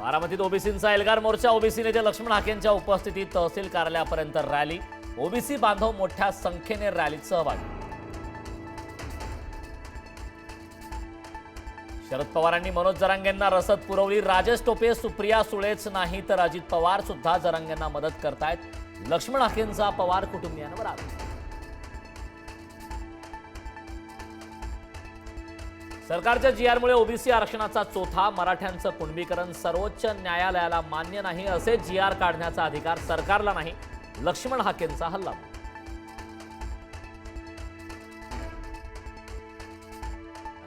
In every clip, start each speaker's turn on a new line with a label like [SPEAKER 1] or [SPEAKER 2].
[SPEAKER 1] बारामतीत ओबीसींचा एल्गार मोर्चा ओबीसी नेते लक्ष्मण हाकेंच्या उपस्थितीत तहसील कार्यालयापर्यंत रॅली. ओबीसी बांधव मोठ्या संख्येने रॅलीत सहभागी. शरद पवारांनी मनोज जरांगेंना रसद पुरवली. राजेश टोपे सुप्रिया सुळेच नाही तर अजित पवार सुद्धा जरांगेंना मदत करतायत. लक्ष्मण हाकेंचा पवार कुटुंबियांवर आरोप. सरकारच्या जी आरमुळे ओबीसी आरक्षणाचा चोथा मराठ्यांचं कुणबीकरण सर्वोच्च न्यायालयाला मान्य नाही असे जी आर काढण्याचा अधिकार सरकारला नाही. लक्ष्मण हाकेंचा हल्ला.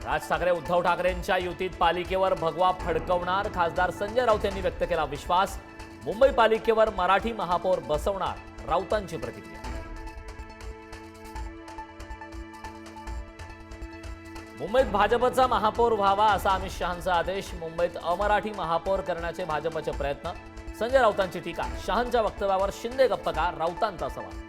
[SPEAKER 1] राज ठाकरे उद्धव ठाकरेंच्या युतीत पालिकेवर भगवा फडकवणार. खासदार संजय राऊत यांनी व्यक्त केला विश्वास. मुंबई पालिकेवर मराठी महापौर बसवणार. राऊतांची प्रतिक्रिया. मुंबईत भाजपचा महापौर व्हावा असा अमित शहांचा आदेश मुंबईत अमराठी महापौर करण्याचे भाजपचे प्रयत्न. संजय राऊतांची टीका शहांच्या वक्तव्यावर शिंदे गप्प का? राऊतांचा सवाल.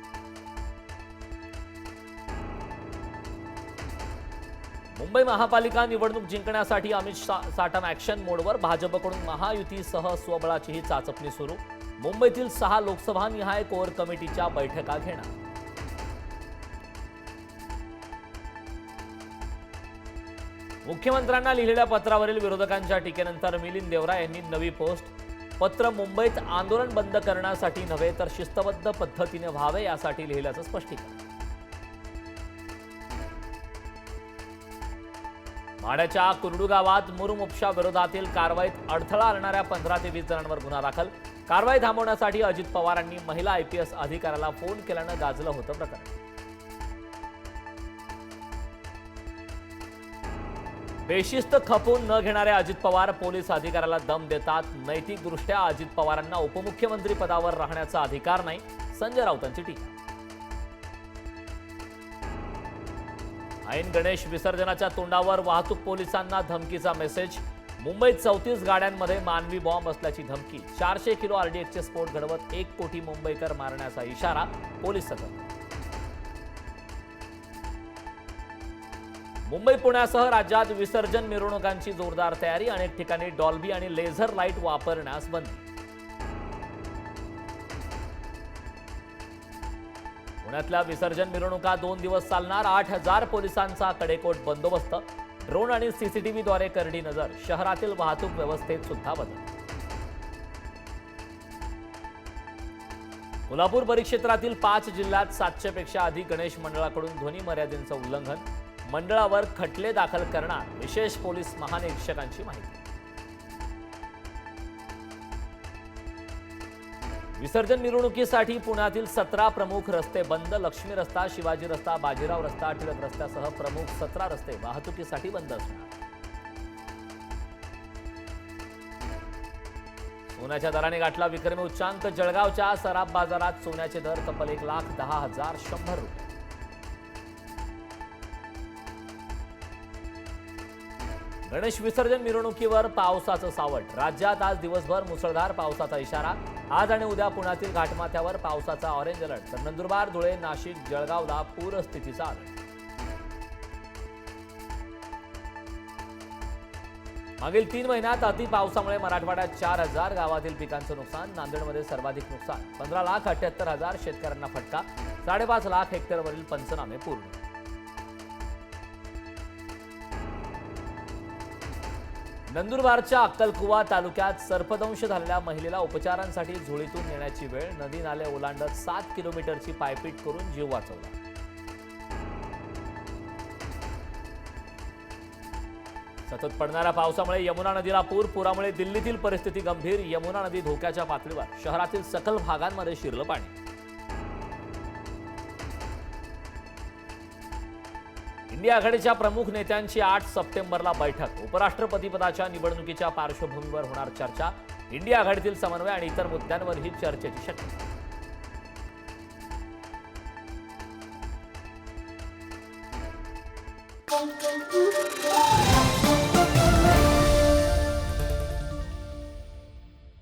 [SPEAKER 1] मुंबई महापालिका निवडणूक जिंकण्यासाठी अमित साठम साटम ऍक्शन मोडवर भाजपकडून महायुतीसह स्वबळाचीही चाचपणी सुरू. मुंबईतील सहा लोकसभा निहाय कोर कमिटीच्या बैठका घेणार. मुख्यमंत्र्यांना लिहिलेल्या पत्रावरील विरोधकांच्या टीकेनंतर मिलिंद देवरा यांनी नवी पोस्ट. पत्र मुंबईत आंदोलन बंद करण्यासाठी नव्हे तर शिस्तबद्ध पद्धतीने व्हावे यासाठी लिहिल्याचं स्पष्टीकरण. माड्याच्या कुरडू गावात मुरुम उपशा विरोधातील कारवाईत अडथळा आणणाऱ्या पंधरा ते वीस जणांवर गुन्हा दाखल. कारवाई थांबवण्यासाठी अजित पवारांनी महिला आयपीएस अधिकाऱ्याला फोन केल्यानं गाजलं होतं प्रकरण. बेशिस्त खपून न घेणारे अजित पवार पोलीस अधिकाऱ्याला दम देतात. नैतिकदृष्ट्या अजित पवारांना उपमुख्यमंत्री पदावर राहण्याचा अधिकार नाही. संजय राऊतांची टीका. ऐन गणेश विसर्जनाच्या तोंडावर वाहतूक पोलिसांना धमकीचा मेसेज. मुंबईत चौतीस गाड्यांमध्ये मानवी बॉम्ब असल्याची धमकी. चारशे किलो आरडीएक्सचे स्फोट घडवत एक कोटी मुंबईकर मारण्याचा इशारा पोलीस सतर्क मुंबई पुण्यासह राज्यात विसर्जन मिरवणुकांची जोरदार तयारी अनेक ठिकाणी डॉल्बी आणि लेझर लाइट वापरण्यास बंदी. पुण्यातल्या विसर्जन मिरवणुका दोन दिवस चालणार आठ हजार पोलिसांचा कडेकोट बंदोबस्त. ड्रोन आणि सीसीटीव्हीद्वारे करडी नजर शहरातील वाहतूक व्यवस्थेत सुद्धा बदल. कोल्हापूर परिक्षेत्रातील पाच जिल्ह्यात सातशे पेक्षा अधिक गणेश मंडळाकडून ध्वनी मर्यादेचं उल्लंघन. मंडळावर खटले दाखल करणार विशेष पोलीस महानिरीक्षकांची माहिती. विसर्जन मिरवणुकीसाठी पुण्यातील सतरा प्रमुख रस्ते बंद लक्ष्मी रस्ता शिवाजी रस्ता बाजीराव रस्ता टिळक रस्त्यासह प्रमुख सतरा रस्ते वाहतुकीसाठी बंद असणार. सोन्याच्या दराने गाठला विक्रमी उच्चांक जळगावच्या सराफ बाजारात सोन्याचे दर तब्बल एक लाख दहा हजार शंभर रुपये. गणेश विसर्जन मिरवणुकीवर पावसाचं सावट. राज्यात आज दिवसभर मुसळधार पावसाचा इशारा. आज आणि उद्या पुण्यातील घाटमाथ्यावर पावसाचा ऑरेंज अलर्ट तर नंदुरबार धुळे नाशिक जळगावला पूरस्थितीचा अलर्ट मागील तीन महिन्यात अति पावसामुळे मराठवाड्यात चार हजार गावातील पिकांचं नुकसान नांदेडमध्ये सर्वाधिक नुकसान. पंधरा लाख अठ्याहत्तर हजार शेतकऱ्यांना फटका. साडेपाच लाख हेक्टरवरील पंचनामे पूर्ण. नंदुरबारच्या अक्कलकुवा तालुक्यात सर्पदंश झालेल्या महिलेला उपचारांसाठी झोळीतून नेण्याची वेळ. नदी नाले ओलांडत सात किलोमीटरची पायपीट करून जीव वाचवला. सतत पडणाऱ्या पावसामुळे यमुना नदीला पूर पुरामुळे दिल्लीतील परिस्थिती गंभीर. यमुना नदी धोक्याच्या पातळीवर. शहरातील सकल भागांमध्ये शिरलं पाणी. इंडिया आघाडीच्या प्रमुख नेत्यांची आठ सप्टेंबरला बैठक उपराष्ट्रपतीपदाच्या निवडणुकीच्या पार्श्वभूमीवर होणार चर्चा इंडिया आघाडीतील समन्वय आणि इतर मुद्द्यांवरही चर्चेची शक्यता
[SPEAKER 2] Thank you.